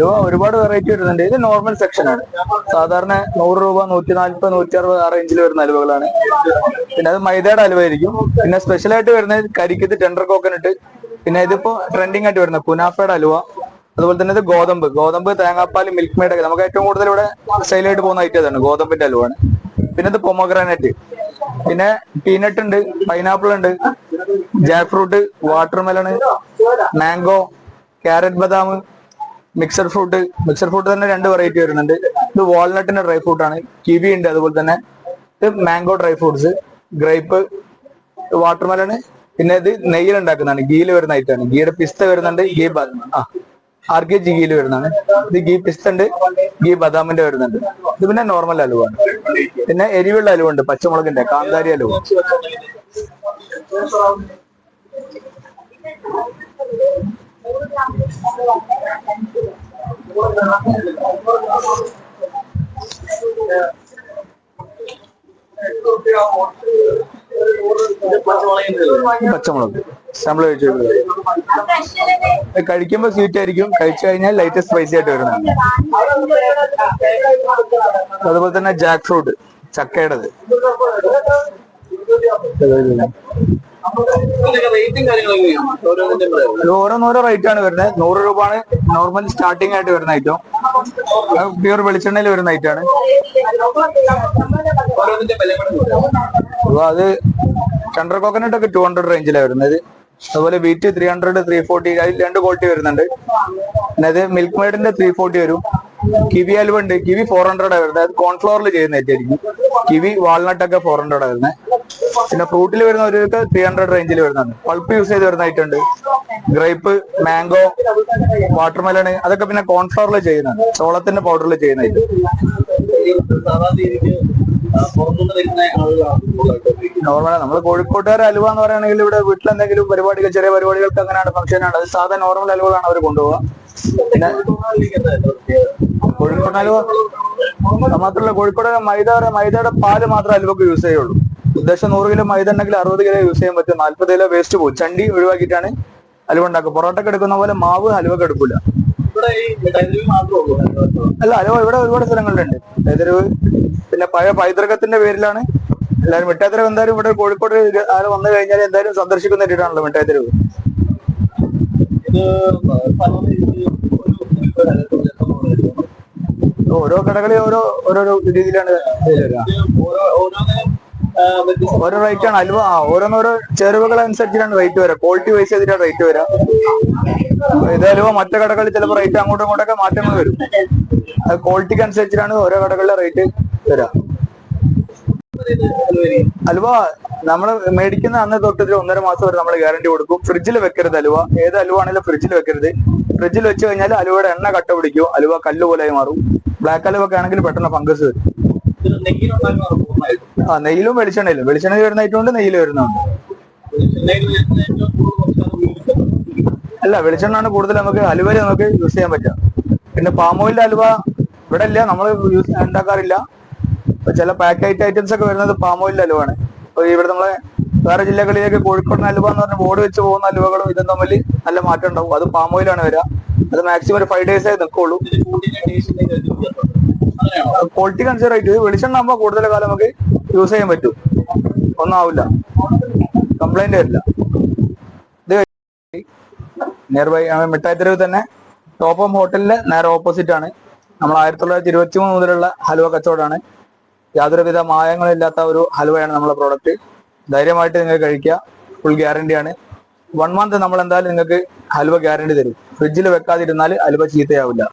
ഹലുവ ഒരുപാട് വെറൈറ്റി വരുന്നുണ്ട്. ഇത് നോർമൽ സെക്ഷൻ ആണ്. സാധാരണ നൂറ് രൂപ നൂറ്റി നാല്പത് നൂറ്റി അറുപത് ആ റേഞ്ചിൽ വരുന്ന അലുവകളാണ്. പിന്നെ അത് മൈദയുടെ അലുവ ആയിരിക്കും. പിന്നെ സ്പെഷ്യൽ ആയിട്ട് വരുന്നത് കരിക്കത്ത് ടെൻഡർ കോക്കനട്ട് പിന്നെ ഇതിപ്പോ ട്രെൻഡിങ് ആയിട്ട് വരുന്നത് കുനാഫയുടെ അലുവ. അതുപോലെ തന്നെ ഇത് ഗോതമ്പ്. ഗോതമ്പ് തേങ്ങാപ്പാൽ മിൽക്ക് മെയ്ഡ് ഒക്കെ. നമുക്ക് ഏറ്റവും കൂടുതൽ ഇവിടെ സ്റ്റൈലായിട്ട് പോകുന്ന ഐറ്റം അതാണ് ഗോതമ്പിന്റെ ഹലുവാണ് പിന്നെ ഇത് പൊമോഗ്രാനൈറ്റ് പിന്നെ പീനട്ട് ഉണ്ട് പൈനാപ്പിൾ ഉണ്ട് jack fruit watermelon mango carrot ബദാം മിക്സർ ഫ്രൂട്ട് മിക്സഡ് ഫ്രൂട്ട് തന്നെ രണ്ട് വെറൈറ്റി വരുന്നുണ്ട്. ഇത് വാൾനട്ടിന്റെ ഡ്രൈ ഫ്രൂട്ട് ആണ്. കിവി ഉണ്ട് അതുപോലെ തന്നെ. ഇത് mango dry fruits grape watermelon പിന്നെ ഇത് നെയ്യിൽ ഉണ്ടാക്കുന്നതാണ് ഗീയിൽ വരുന്ന ഐറ്റമാണ് ഗീയുടെ പിസ്ത വരുന്നുണ്ട് ഗീ ആ ആർ കെ ജി ഗീയിൽ വരുന്നതാണ്. ഇത് ഗീ പിസ്ത ഉണ്ട് ഗീ ബദാമിന്റെ വരുന്നുണ്ട്. ഇത് പിന്നെ നോർമൽ അലുവാണ് പിന്നെ എരിവുള്ള അലുവുണ്ട് പച്ചമുളകിന്റെ കാന്താരി അലുവ. പച്ചമുളക്. നമ്മൾ കഴിച്ചത് കഴിക്കുമ്പോ സ്വീറ്റ് ആയിരിക്കും. കഴിച്ചു കഴിഞ്ഞാൽ ലൈറ്റ് സ്പൈസി ആയിട്ട് വരുന്നതാണ്. അതുപോലെ തന്നെ ജാക്ക് ഫ്രൂട്ട് ചക്കയുടേത്. ഓരോന്നോരോ റേറ്റ് ആണ് വരുന്നത്. നൂറ് രൂപ ആണ് നോർമൽ സ്റ്റാർട്ടിംഗ് ആയിട്ട് വരുന്ന ഐറ്റം പ്യൂർ വെളിച്ചെണ്ണയിൽ വരുന്ന ഐറ്റം ആണ്. അത് ചണ്ടർ കോക്കനട്ട് ഒക്കെ ടു ഹൺഡ്രഡ് റേഞ്ചിലാണ് വരുന്നത്. അതുപോലെ beet three hundred three forty അതിൽ രണ്ട് ക്വാളിറ്റി വരുന്നുണ്ട്. പിന്നെ അത് മിൽക്ക് മെയ്ഡിന്റെ ത്രീ ഫോർട്ടി വരും. കിവി അലുവ ഉണ്ട്. കിവി ഫോർ ഹൺഡ്രഡ് ആണ് വരുന്നത്. അത് കോൺഫ്ലോറിൽ ചെയ്യുന്നതായിരിക്കും കിവി വാൾനട്ട് ഒക്കെ ഫോർ ഹൺഡ്രഡ് ആണ് വരുന്നത്. പിന്നെ ഫ്രൂട്ടിൽ വരുന്ന ഒരു ത്രീ ഹൺഡ്രഡ് റേഞ്ചിൽ വരുന്നുണ്ട് പൾപ്പ് യൂസ് ചെയ്ത് വരുന്ന ഐറ്റം ഉണ്ട്. ഗ്രേപ്പ് മാംഗോ വാട്ടർമെലൺ അതൊക്കെ പിന്നെ കോൺഫ്ലവറിൽ ചെയ്യുന്നതാണ്. ചോളത്തിന്റെ പൗഡറിൽ ചെയ്യുന്ന ഐറ്റം നോർമൽ നമ്മൾ കോഴിക്കോട്ടുകാർ അലുവ എന്ന് പറയുകയാണെങ്കിൽ ഇവിടെ വീട്ടിൽ എന്തെങ്കിലും പരിപാടികൾ ചെറിയ പരിപാടികൾക്ക് അങ്ങനെയാണ് ഫംഗ്ഷൻ ആണ് അത് സാധാ നോർമൽ അലുവകളാണ് അവർ കൊണ്ടുപോകുക പിന്നെ? കോഴിക്കോട് അലുവ മാത്രമല്ല കോഴിക്കോട് മൈദ മൈദയുടെ പാൽ മാത്രമേ അലുവക്ക് യൂസ് ചെയ്യുള്ളൂ. ഉദ്ദേശം നൂറ് കിലോ മൈദ ഉണ്ടെങ്കിൽ അറുപത് കിലോ യൂസ് ചെയ്യാൻ പറ്റും. നാല്പത് കിലോ വേസ്റ്റ് പോകും ചണ്ടി ഒഴിവാക്കിയിട്ടാണ് അലുവ ഉണ്ടാക്കുക. പൊറോട്ടക്ക് എടുക്കുന്ന പോലെ മാവ് ഹലുവക്ക് എടുക്കൂല. ഹലുവ. അല്ല? അലുവ ഇവിടെ ഒരുപാട് സ്ഥലങ്ങളിലുണ്ട് ഏതൊരു പിന്നെ പഴയ പൈതൃകത്തിന്റെ പേരിലാണ് എല്ലാവരും മിഠായിത്തെരുവ് എന്തായാലും ഇവിടെ കോഴിക്കോട് ആര് വന്നു കഴിഞ്ഞാൽ എന്തായാലും സന്ദർശിക്കുന്ന ഇട്ടിട്ടാണല്ലോ മിഠായിത്തെരുവ്. ഹലുവ ഓരോ കടകളിൽ ഓരോ ഓരോരോ രീതിയിലാണ്. ഓരോ ഓരോ റേറ്റ് ആണ്. അലുവ ഓരോന്നോരോ ചേരുവകൾ അനുസരിച്ചിട്ടാണ് റേറ്റ് വരിക ക്വാളിറ്റി വൈസ് ചെയ്തിട്ടാണ് റേറ്റ് വരിക ഇത് അലുവ മറ്റു കടകളിൽ ചിലപ്പോൾ റേറ്റ് അങ്ങോട്ടും ഇങ്ങോട്ടൊക്കെ മാറ്റങ്ങൾ വരും. അത് ക്വാളിറ്റിക്ക് അനുസരിച്ചിട്ടാണ് ഓരോ കടകളിലെ റേറ്റ് വരിക അലുവ നമ്മൾ മേടിക്കുന്ന അന്ന് തൊട്ട് ഒന്നര മാസം വരെ നമ്മൾ ഗ്യാരണ്ടി കൊടുക്കും. ഫ്രിഡ്ജിൽ വെക്കരുത് അലുവ. ഏത് അലുവ ആണെങ്കിലും ഫ്രിഡ്ജിൽ വെക്കരുത്. ഫ്രിഡ്ജിൽ വെച്ച് കഴിഞ്ഞാൽ അലുവയുടെ എണ്ണ കട്ട പിടിക്കും. അലുവ കല്ല് പോലെയായി മാറും. ബ്ലാക്ക് അലുവ ഒക്കെ ആണെങ്കിൽ പെട്ടെന്ന് ഫംഗസ് വരും. ആ നെയ്യിലും വെളിച്ചെണ്ണയിലും. വെളിച്ചെണ്ണയിൽ വരുന്ന ഐറ്റമുണ്ട് നെയ്യിൽ വരുന്നുണ്ട് അല്ല വെളിച്ചെണ്ണാണ് കൂടുതൽ നമുക്ക് അലുവയിൽ നമുക്ക് യൂസ് ചെയ്യാൻ പറ്റുക. പിന്നെ പാം ഓയിലിന്റെ അലുവ ഇവിടെ ഇല്ല നമ്മൾ യൂസ് ഉണ്ടാക്കാറില്ല. ചില പാക്കറ്റ് ഐറ്റംസ് ഒക്കെ വരുന്നത് പാം ഓയിലിന്റെ അലുവാണ്. അപ്പൊ ഇവിടെ നമ്മളെ വേറെ ജില്ലകളിലേക്ക് കോഴിക്കോടിന് അലുവ എന്ന് പറഞ്ഞ ബോർഡ് വെച്ച് പോകുന്ന അലുവകളും ഇതും തമ്മിൽ നല്ല മാറ്റം ഉണ്ടാവും. അത് പാം ഓയിലാണ് വരിക. അത് മാക്സിമം ഒരു ഫൈവ് ഡേയ്സേ നിൽക്കുള്ളൂ ക്വാളിറ്റി കൺസിഡർ ആയിട്ട് വെളിച്ചെണ്ണ ആകുമ്പോൾ കൂടുതൽ കാലം നമുക്ക് യൂസ് ചെയ്യാൻ പറ്റും. ഒന്നും ആവില്ല കംപ്ലൈന്റ് വരില്ല. ഇത് നിയർ ബൈ മിഠായി തെരുവ് തന്നെ ടോപ്പം ഹോട്ടലിന്റെ നേരെ ഓപ്പോസിറ്റ് ആണ്. നമ്മൾ ആയിരത്തി തൊള്ളായിരത്തി ഇരുപത്തി മൂന്ന് മുതലുള്ള ഹലുവ കച്ചവടമാണ്. യാതൊരുവിധ മായങ്ങളും ഇല്ലാത്ത ഒരു ഹലുവയാണ് നമ്മുടെ പ്രോഡക്റ്റ് ധൈര്യമായിട്ട് നിങ്ങൾ കഴിക്കുക. ഫുൾ ഗ്യാരണ്ടി ആണ്. വൺ മന്ത് നമ്മൾ എന്തായാലും നിങ്ങൾക്ക് ഹൽവ ഗ്യാരണ്ടി തരും. ഫ്രിഡ്ജിൽ വെക്കാതിരുന്നാൽ ഹൽവ ചീത്തയാവില്ല.